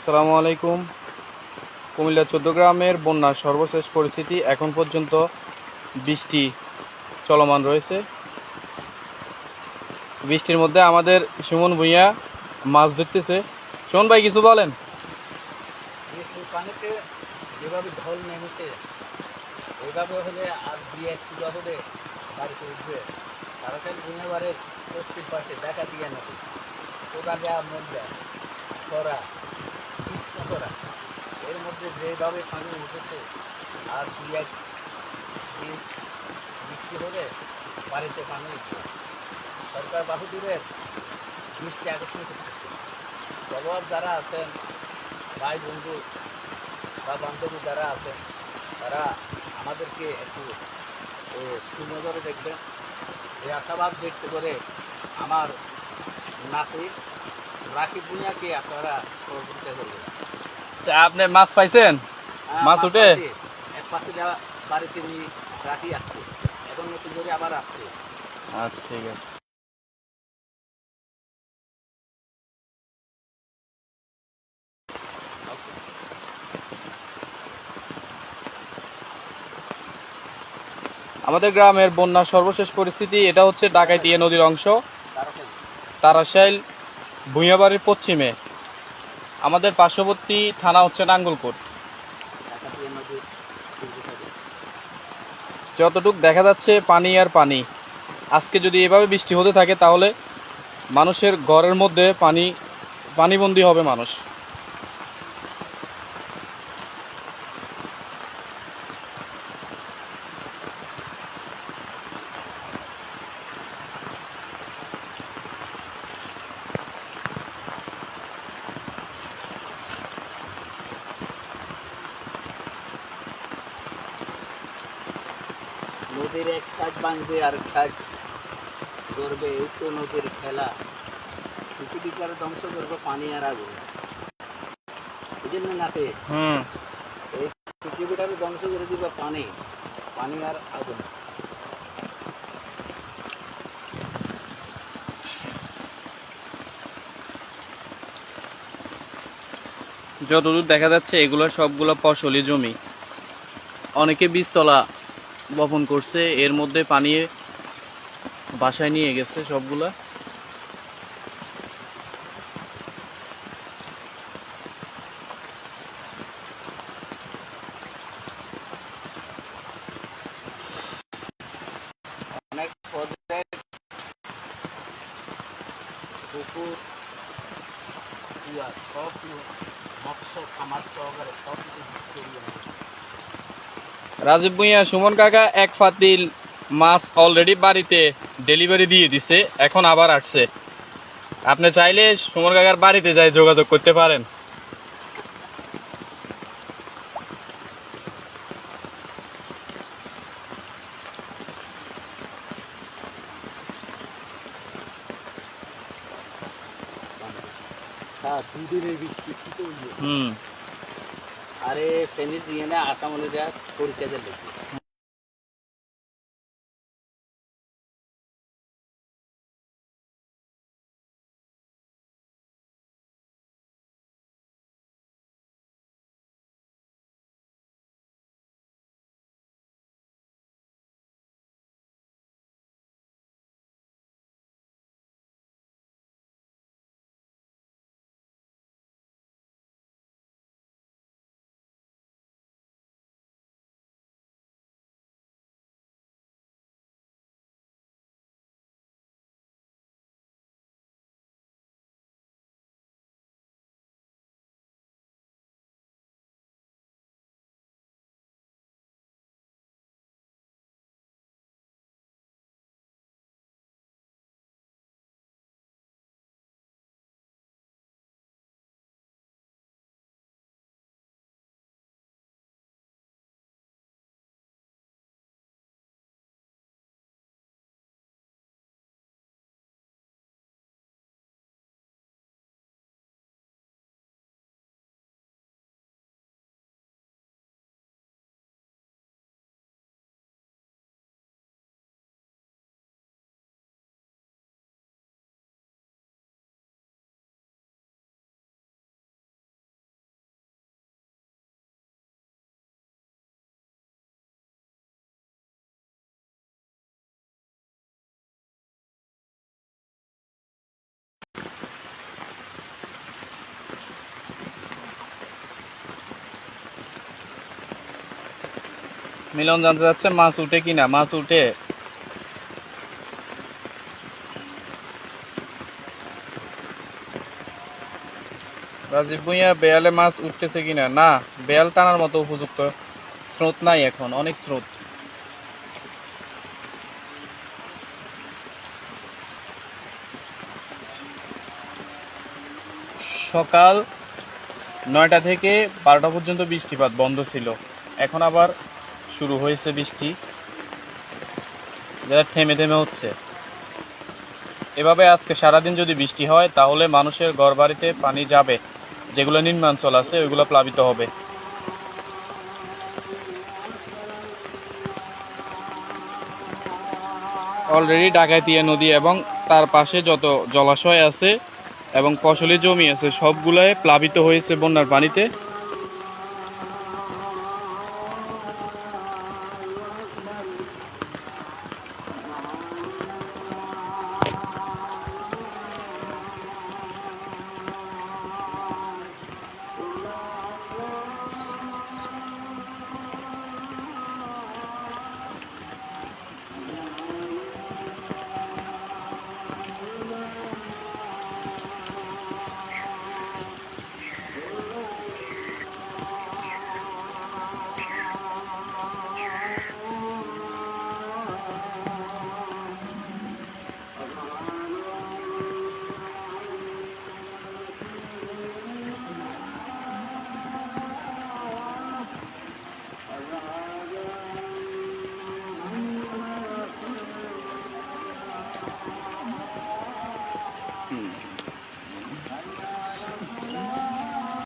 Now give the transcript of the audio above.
আসসালামু আলাইকুম। কুমিল্লা চোদ্দ গ্রামের বন্যার সর্বশেষ পরিস্থিতি এখন পর্যন্ত বৃষ্টি চলমান রয়েছে। বৃষ্টির মধ্যে আমাদের সুমন ভূঁইয়া মাছ ধরতেছে। সুমন ভাই, কিছু বলেন? যেভাবে আর দেখা দিয়ে কৃষ্ণচরা এর মধ্যে যেভাবে পানি উঠেছে, আর দুই এক দিন বৃষ্টি হলে বাড়িতে পানি উঠবে সরকার বাহুদুরের দৃষ্টি আকর্ষণ করতেছে। ফলোয়ার যারা আছেন, ভাই বন্ধু বা বান্ধবী যারা আছেন, তারা আমাদেরকে একটু সুনজরে দেখবেন। এই আশাবাদ ব্যক্ত করে আমার নাতি রাকিব ভুঁইয়াকে আপনারা সহযোগিতা করবেন। আপনি মাছ পাইছেন? হ্যাঁ, মাছ উঠে? এক পাশে বাড়িতে নিয়ে রাখি আসছে। এখন নতুন করে আবার আসছে। আচ্ছা ঠিক আছে। আমাদের গ্রামের বন্যার সর্বশেষ পরিস্থিতি এটা হচ্ছে ডাকাইতিয়ে নদীর অংশ। তারাশাইল ভূঁইয়াবাড়ির পশ্চিমে। আমাদের পার্শ্ববর্তী থানা হচ্ছে নাঙ্গলকোট যতটুক দেখা যাচ্ছে পানি আর পানি। আজকে যদি এভাবে বৃষ্টি হতে থাকে তাহলে মানুষের ঘরের মধ্যে পানি, পানিবন্দী হবে মানুষ। নদীর এক সাইড ভাঙবে আর সাইড গড়বে এই তো নদীর খেলা। পৃথিবীকে আরও ধ্বংস করবে পানি আর আগুন। জন্য নাতে? এই পৃথিবীটাকে ধ্বংস করে দিবে পানি পানি আর আগুন। যতদূর দেখা যাচ্ছে এগুলো সবগুলো ফসলি জমি। অনেকে বীজতলা বপন করছে, এর মধ্যে পানি বাসায় নিয়ে গেছে সবগুলা অনেক সব খামার সহকারে সব কিছু। রাজীব ভুঁইয়া সুমন কাকা এক ফাতিল মাছ অলরেডি বাড়িতে ডেলিভারি দিয়ে দিছে এখন আবার আসছে। আপনি চাইলে সুমন কাকার বাড়িতে যাই যোগাযোগ করতে পারেন। হুম। আরে ফেনি দিয়ে না फ़ोन किया जाए মিলন জানতে যাচ্ছে মাছ উঠে কিনা, মাছ উঠে। রাজীব ভুঁইয়া, বেয়ালে মাছ উঠতেছে কিনা? না, বেয়াল টানার মতো উপযুক্ত স্রোত নাই এখন, অনেক স্রোত। সকাল নয়টা থেকে বারোটা পর্যন্ত বৃষ্টিপাত বন্ধ ছিল। এখন আবার শুরু হয়েছে বৃষ্টি। যেটা থেমে থেমে হচ্ছে। এভাবে আজকে সারাদিন যদি বৃষ্টি হয়, তাহলে মানুষের ঘর বাড়িতে পানি যাবে। যেগুলো নিম্নাঞ্চল আছে, ওইগুলো প্লাবিত হবে। অলরেডি ডাকাতিয়া নদী এবং তার পাশে যত জলাশয় আছে এবং ফসলি জমি আছে সবগুলোয় প্লাবিত হয়েছে বন্যার পানিতে।